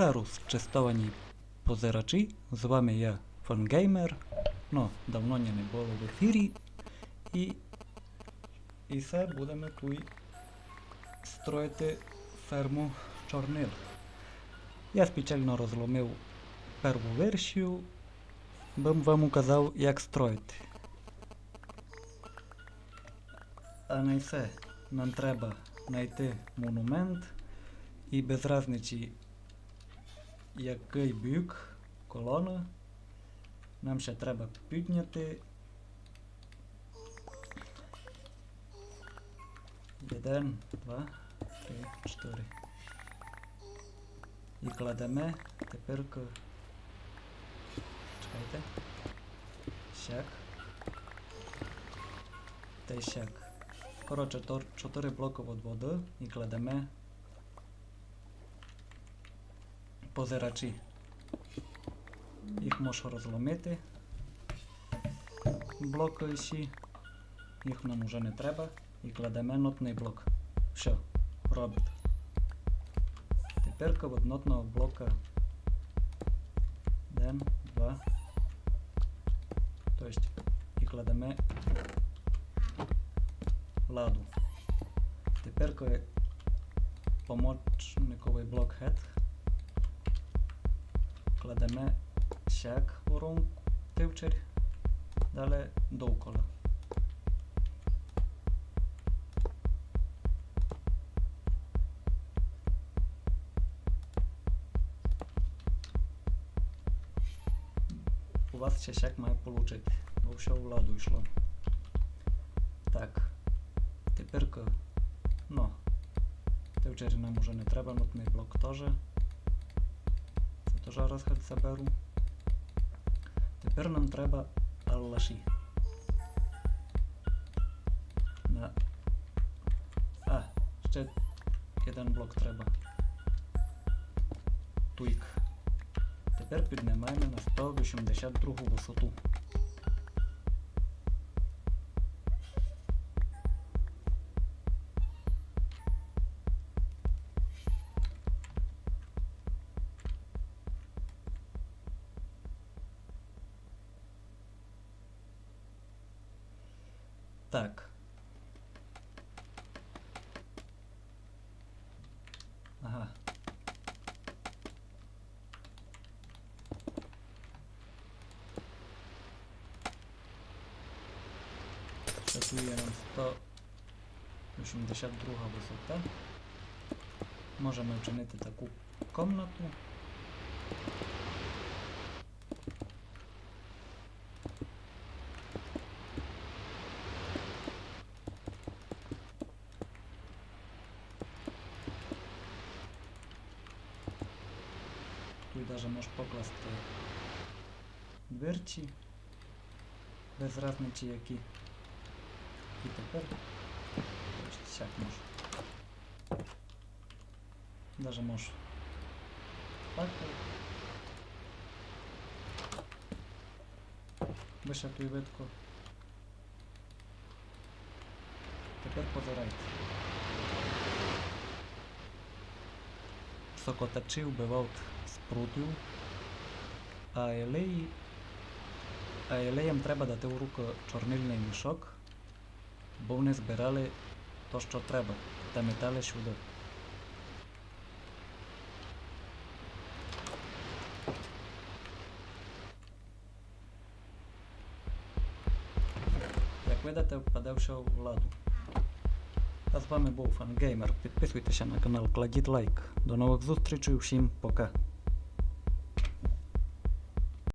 Серус, чистовані позирачі. З вами я, Фангеймер. Ну, давно не було в ефірі. І. І все будемо тут строїти ферму чорнил. Я спеціально розломив перву версію, бим вам указав, як строїти. А на все нам треба знайти монумент і без разниці який бік, колона. Нам ще треба підняти. Один, два, три, чотири. І кладемо тепер. Чекайте. Щак. Та й щак. Коротше, чотири блоки від води і кладемо позирачі. Їх можеш розломити. Блоки. Їх нам уже не треба. І кладемо нотний блок. Все, робить. Тепер від нотного блока. Один, два. Тобто і кладемо ладу. Тепер коли помічниковий блок head кладемо щак у тивчер, далі довкола. У вас ще щак має получити, бо все в ладу йшло. Так. Тепер ко- ну, тивчері нам уже не треба, нотний блок теж. Це теж розхід заберу. Тепер нам треба аллаші. На... А, ще один блок треба. Туйк. Тепер піднімаємо на 182 висоту. Tak. Aha. Przetuje nam 182 wysota. Możemy czynić taką komnatę. Даже можеш покласти дверці. Без разниці які. І тепер ось сяк можеш. Даже можеш так. Вишатуй витку. Тепер позирайте. Сокотачі вбивав спрутів, а елеї. А елеям треба дати в руку чорнильний мішок, бо вони збирали то, що треба, та метали сюди. Як видите, впаде все в ладу. А з вами був Фангеймер. Підписуйтеся на канал, кладіть лайк. До нових зустрічей, всім пока.